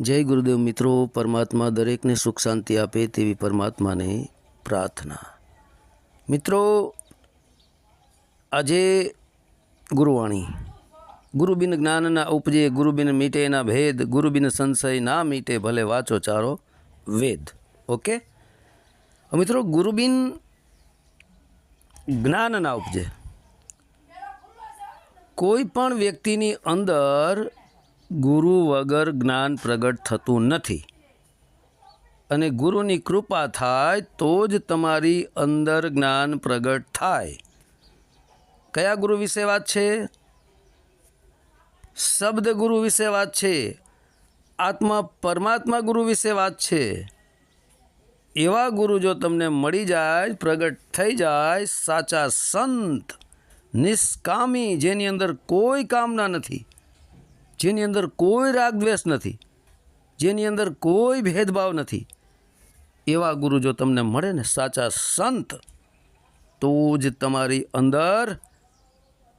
જય ગુરુદેવ મિત્રો, પરમાત્મા દરેકને સુખ શાંતિ આપે તેવી પરમાત્માને પ્રાર્થના. મિત્રો, આજે ગુરુવાણી. ગુરુબિન જ્ઞાનના ઉપજે ગુરુબિન મીટે ના ભેદ, ગુરુબિન સંશય ના મીટે ભલે વાંચો ચારો વેદ. ઓકે? મિત્રો, ગુરુબિન જ્ઞાનના ઉપજે કોઈ પણ વ્યક્તિની અંદર ગુરુ વગર જ્ઞાન પ્રગટ થતું નથી. અને ગુરુની કૃપા થાય તો જ તમારી અંદર જ્ઞાન પ્રગટ થાય. કયા ગુરુ વિશે વાત છે? શબ્દ ગુરુ વિશે વાત છે. આત્મા પરમાત્મા ગુરુ વિશે વાત છે. એવા ગુરુ જો તમને મળી જાય, પ્રગટ થઈ જાય, સાચા સંત, નિષ્કામી, જેની અંદર કોઈ કામના નથી. જેની અંદર કોઈ રાગ દ્વેષ નથી, જેની અંદર કોઈ ભેદભાવ નથી, એવા ગુરુ જો તમને મળે ને સાચા સંત, તો જ તમારી અંદર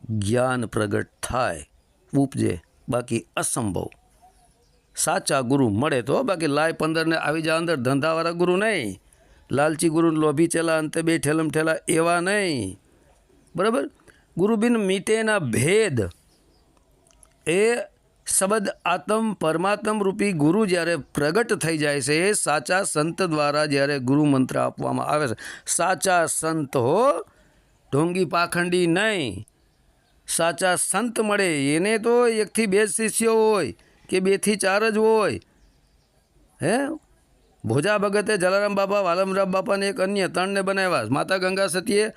જ્ઞાન પ્રગટ થાય, ઉપજે બાકી અસંભવ. સાચા ગુરુ મળે તો, બાકી લાય પંદરને આવી જા અંદર ધંધાવાળા ગુરુ નહીં, લાલચી ગુરુ લોભી ચેલા અંતે બે ઠેલમ ઠેલા એવા નહીં. બરાબર? ગુરુબિન મીટેના ભેદ એ શબ્દ આત્મ પરમાત્મ રૂપી ગુરુ જ્યારે પ્રગટ થઈ જાય છે, સાચા સંત દ્વારા જ્યારે ગુરુ મંત્ર આપવામાં આવે છે. સાચા સંત હો, ઢોંગી પાખંડી નહીં. સાચા સંત મળે, એને તો એકથી બે શિષ્યો હોય કે બેથી ચાર જ હોય. હે? ભોજા ભગતે જલારામ બાપા, વાલમરામ બાપાને એક અન્ય ત્રણને બનાવ્યા. માતા ગંગા સતીએ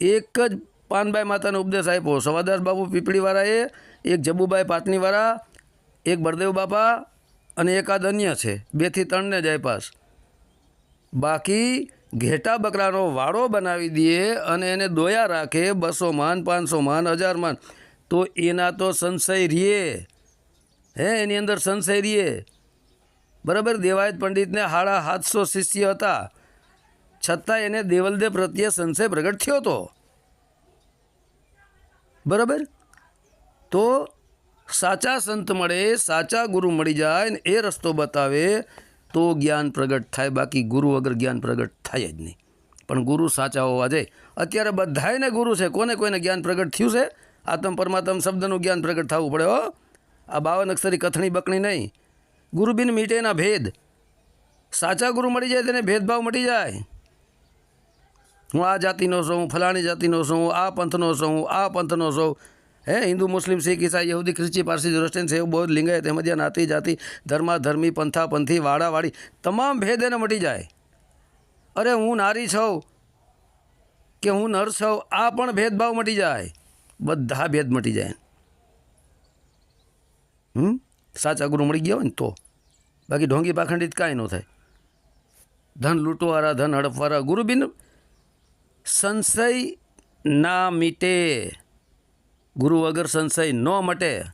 એક જ પાનભાઈ માતાનો ઉપદેશ આપ્યો. સવાદાસ બાપુ પીપળીવાળાએ, એક જબુભાઈ પાટણીવાળા એક બળદેવ બાપા અને એકાદ અન્ય છે. બેથી ત્રણને જ પાસ બાકી ઘેટા બકરાનો વાળો બનાવી દે અને એને દોયા રાખે બસો માન પાંચસો માન હજાર માન તો એના તો સંશય રીએ. હે, એની અંદર સંશય રીએ. બરાબર, દેવાયત પંડિતને હાડા સાતસો શિષ્ય હતા. છતાં એને દેવલદેવ પ્રત્યે સંશય પ્રગટ થયો હતો બરાબર? તો સાચા સંત મળે, સાચા ગુરુ મળી જાય ને એ રસ્તો બતાવે, તો જ્ઞાન પ્રગટ થાય. બાકી ગુરુ વગર જ્ઞાન પ્રગટ થાય જ નહીં. પણ ગુરુ સાચા હોવા જોઈએ. અત્યારે બધાયને ગુરુ છે. કોને કોઈને જ્ઞાન પ્રગટ થયું છે? આત્મ પરમાત્મ શબ્દનું જ્ઞાન પ્રગટ થવું પડે, હો. આ બાવન અક્ષરી કથણી બકણી નહીં. ગુરુબિન મીટેના ભેદ. સાચા ગુરુ મળી જાય તેને ભેદભાવ મટી જાય. હું આ જાતિનો છું, હું ફલાણી જાતિનો છું આ પંથનો છું આ પંથનો છું. હે, હિન્દુ, મુસ્લિમ, શીખ, ઈસાઈ, યહૂદી, ખ્રિસ્તી, પારસી જોરસ્ટેન સેવ બૌદ્ધ, લિંગાયત, અહમદિયા, નાતી, જાતિ, ધર્મા, ધર્મી, પંથા, પંથી, વાડા તમામ ભેદ એને મટી જાય. અરે, હું નારી છું કે હું નર છું, આ પણ ભેદભાવ મટી જાય. બધા ભેદ મટી જાય. હમ? સાચા ગુરુ મળી ગયા હોય ને તો. બાકી ઢોંગી પાખંડિત કાંઈ ન થાય. ધન લૂંટવારા, ધન હડપવારા, ગુરુબિન સંશય ના મીટે. ગુરુ વગર સંશય ન મટે.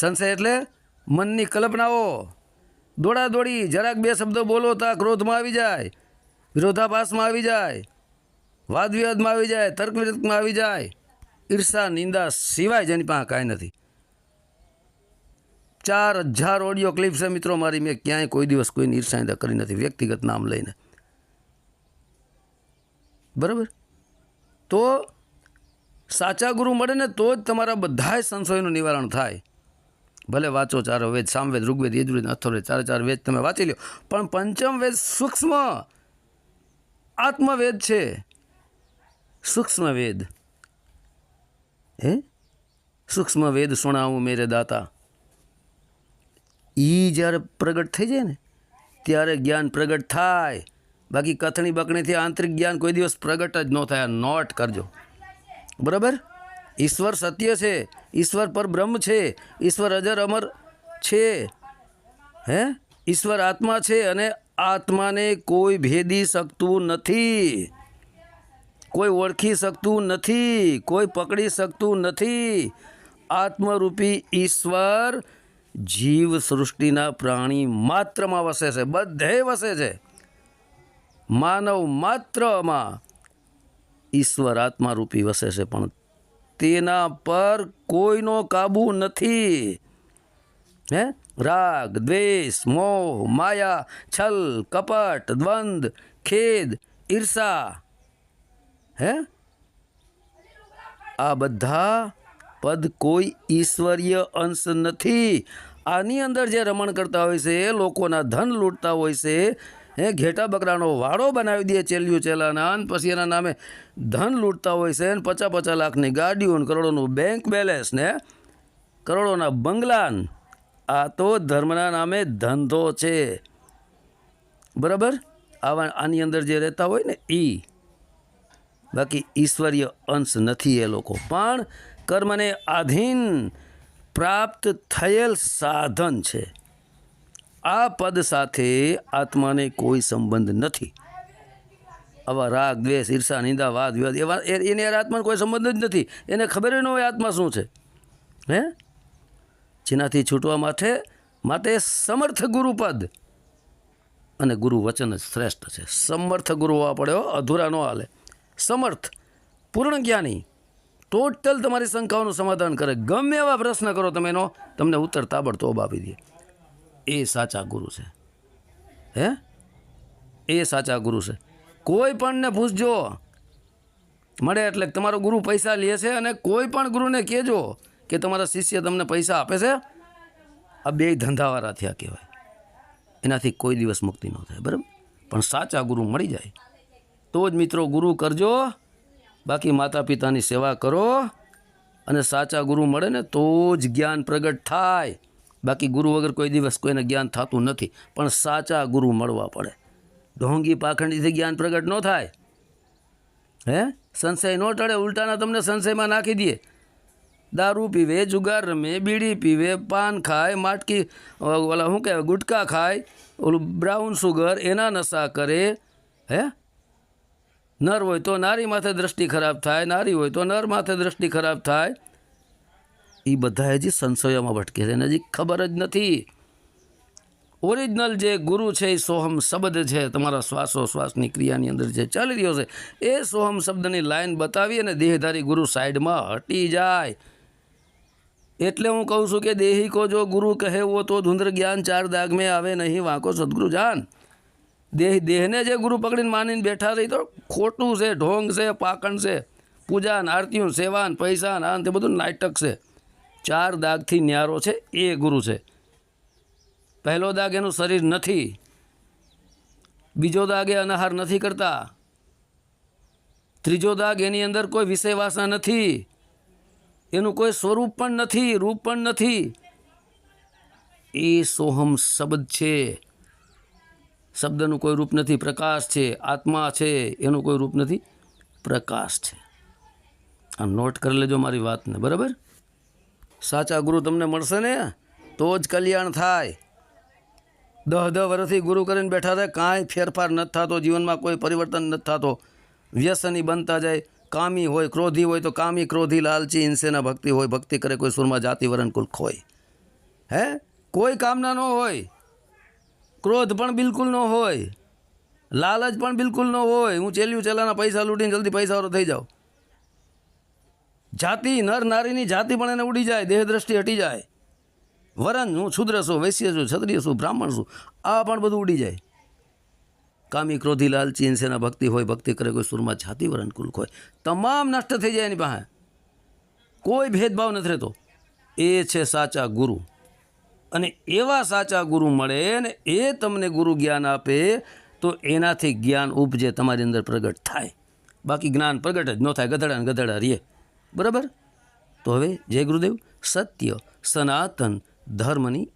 સંશય એટલે મનની કલ્પનાઓ. દોડા દોડી જરાક બે શબ્દો બોલો તા ક્રોધમાં આવી જાય, વિરોધાભાસમાં આવી જાય વાદ વિવાદમાં આવી જાય તર્ક વિતર્કમાં આવી જાય. ઈર્ષા, નિંદા સિવાય જેની પાસે કાંઈ નથી. ચાર હજાર ઓડિયો ક્લિપ છે મિત્રો મારી, મેં ક્યાંય કોઈ દિવસ કોઈની ઈર્ષા નિંદા કરી નથી, વ્યક્તિગત નામ લઈને. બરાબર? તો સાચા ગુરુ મળે ને તો જ તમારા બધાય સંશયનું નિવારણ થાય. ભલે વાંચો ચારો વેદ સામવેદ ઋગ્વેદ, યજુર્વેદ અથર્વેદ ચારે ચાર વેદ તમે વાંચી લો પણ પંચમ વેદ સૂક્ષ્મ. આત્મવેદ છે. સૂક્ષ્મ વેદ. હે? સૂક્ષ્મ વેદ સુણાવું મેરે દાતા. એ જ્યારે પ્રગટ થઈ જાય ને, ત્યારે જ્ઞાન પ્રગટ થાય. બાકી કથણી બકણીથી આંતરિક જ્ઞાન કોઈ દિવસ પ્રગટ જ ન થાય નોટ કરજો. બરાબર? ઈશ્વર સત્ય છે, ઈશ્વર પર બ્રહ્મ છે, ઈશ્વર અજર અમર છે, હે? ઈશ્વર આત્મા છે અને આત્માને કોઈ ભેદી શકતું નથી. કોઈ ઓળખી શકતું નથી, કોઈ પકડી શકતું નથી. આત્મરૂપી ઈશ્વર જીવ સૃષ્ટિના પ્રાણી માત્રમાં વસે છે, બધે વસે છે. માનવ માત્રમાં. ઈશ્વર આત્મારૂપી વસે છે, પણ તેના પર કોઈનો કાબુ નથી. હે? રાગ, દ્વેષ, મોહ, માયા, છલ, કપટ, દ્વંદ, ખેદ, ઈર્ષા. હે? આ બધા પદ કોઈ ઈશ્વરીય અંશ નથી. આની અંદર જે રમણ કરતા હોય છે લોકોના ધન લૂંટતા હોય છે હે, ઘેટા બકરાનો વાડો બનાવી દે ચેલ્યું ચેલાના. અને પછી એના નામે ધન લૂંટતા હોય છે ને પચાસ પચાસ લાખની ગાડીઓ ને કરોડોનું બેંક બેલેન્સ ને કરોડોના બંગલાન આ તો ધર્મના નામે ધંધો છે. બરાબર? આવા આની અંદર જે રહેતા હોય ને એ બાકી ઈશ્વરીય અંશ નથી એ લોકો. પણ કર્મને આધીન પ્રાપ્ત થયેલ સાધન છે. આ પદ સાથે આત્માને કોઈ સંબંધ નથી. આવા રાગ, દ્વેષ, ઈર્ષા, નિંદા, વાદ, વિવાદ, એવા એને યાર આત્માનો કોઈ સંબંધ જ નથી. એને ખબર ન હોય આત્મા શું છે. હે? જેનાથી છૂટવા માટે માટે સમર્થ ગુરુપદ અને ગુરુ વચન જ શ્રેષ્ઠ છે. સમર્થ ગુરુ હોવા પડ્યો અધૂરા ન હાલે. સમર્થ, પૂર્ણ જ્ઞાની. ટોટલ તમારી શંકાઓનું સમાધાન કરે. ગમે એવા પ્રશ્ન કરો તમે એનો, તમને ઉત્તર તાબડતોબ આપી દે. એ સાચા ગુરુ છે. હે? એ સાચા ગુરુ છે. કોઈ પણને પૂછજો. મળે એટલે તમારો ગુરુ પૈસા લે છે અને કોઈ પણ ગુરુને કહેજો કે તમારા શિષ્ય તમને પૈસા આપે છે. આ બે ધંધાવાળા થયા કહેવાય. એનાથી કોઈ દિવસ મુક્તિ ન થાય, બરાબર? પણ સાચા ગુરુ મળી જાય. તો જ મિત્રો ગુરુ કરજો. બાકી માતા પિતાની સેવા કરો. અને સાચા ગુરુ મળે ને તો જ જ્ઞાન પ્રગટ થાય. બાકી ગુરુ વગર કોઈ દિવસ કોઈને જ્ઞાન થતું નથી પણ સાચા ગુરુ મળવા પડે ઢોંગી પાખંડીથી જ્ઞાન પ્રગટ ન થાય હે? સંશય ન ટળે ઉલટાના તમને સંશયમાં નાખી દે દારૂ પીવે જુગાર રમે બીડી પીવે પાન ખાય માટકી અ, ઓલા શું કહેવાય ગુટકા ખાય ઓલું બ્રાઉન સુગર એના નશા કરે હે? નર હોય તો નારી માથે દ્રષ્ટિ ખરાબ થાય નારી હોય તો નર માથે દ્રષ્ટિ ખરાબ થાય એ બધા હજી સંશયોમાં ભટકે છે એને હજી ખબર જ નથી. ઓરિજિનલ જે ગુરુ છે એ સોહમ શબ્દ છે, તમારા શ્વાસો શ્વાસની ક્રિયાની અંદર જે ચાલી રહ્યો છે, એ સોહમ શબ્દની લાઈન બતાવી અને દેહધારી ગુરુ સાઈડમાં હટી જાય. એટલે હું કહું છું કે દેહિકો જો ગુરુ કહે વો તો ધુંધર જ્ઞાન ચાર દાગ મેં આવે નહીં, વાંકો સદગુરુ જાન. દેહ, દેહને જે ગુરુ પકડીને માનીને બેઠા રહી તો ખોટું છે, ઢોંગ છે, પાકણ છે પૂજા ને આરતીઓ, સેવાન, પૈસાન ને પૈસા ને આ ને તે બધું નાટક છે. ચાર દાગથી ન્યારો છે, એ ગુરુ છે. પહેલો દાગ એનું શરીર નથી. બીજો દાગ એ અનાહાર નથી કરતા. ત્રીજો દાગ એની અંદર કોઈ વિષય વાસના નથી. એનું કોઈ સ્વરૂપ પણ નથી, રૂપ પણ નથી. એ સોહમ શબ્દ છે. શબ્દનું કોઈ રૂપ નથી, પ્રકાશ છે, આત્મા છે, એનું કોઈ રૂપ નથી, પ્રકાશ છે. આ નોટ કરી લેજો મારી વાતને, બરાબર? સાચા ગુરુ તમને મળશે ને? તો જ કલ્યાણ થાય. દહ દહ વર્ષથી ગુરુ કરીને બેઠા થાય, કાંઈ ફેરફાર નથી થતો, જીવનમાં કોઈ પરિવર્તન નથી થતો. વ્યસની બનતા જાય, કામી હોય, ક્રોધી હોય, તો કામી, ક્રોધી, લાલચી, હિંસેના ભક્તિ હોય, ભક્તિ કરે, કોઈ સુરમાં જાતિ વરણ કુલ ખોય. હે? કોઈ કામના ન હોય. ક્રોધ પણ બિલકુલ ન હોય. લાલચ પણ બિલકુલ ન હોય. હું ચેલ્યું ચેલાના પૈસા લૂંટીને જલ્દી પૈસાવાળો થઈ જાઉં. જાતિ નર નારીની જાતિ પણ એને ઉડી જાય દેહ દ્રષ્ટિ હટી જાય. વરન હું શુદ્ર છું, વૈશ્ય છું, ક્ષત્રિય છું, બ્રાહ્મણ છું, આ પણ બધું ઉડી જાય. કામી ક્રોધી લાલચી હિંસેના ભક્તિ હોય, ભક્તિ કરે, કોઈ સુરમાં જાતિ વરણ કુલ હોય તમામ નષ્ટ થઈ જાય એની પાસે. કોઈ ભેદભાવ નથી રહેતો. એ છે સાચા ગુરુ. અને એવા સાચા ગુરુ મળે ને એ તમને ગુરુ જ્ઞાન આપે, તો એનાથી જ્ઞાન ઉપજે, તમારી અંદર પ્રગટ થાય. બાકી જ્ઞાન પ્રગટ જ ન થાય ગધડા ને ગધડા રીએ બરાબર? તો હવે જય ગુરુદેવ. સત્ય સનાતન ધર્મની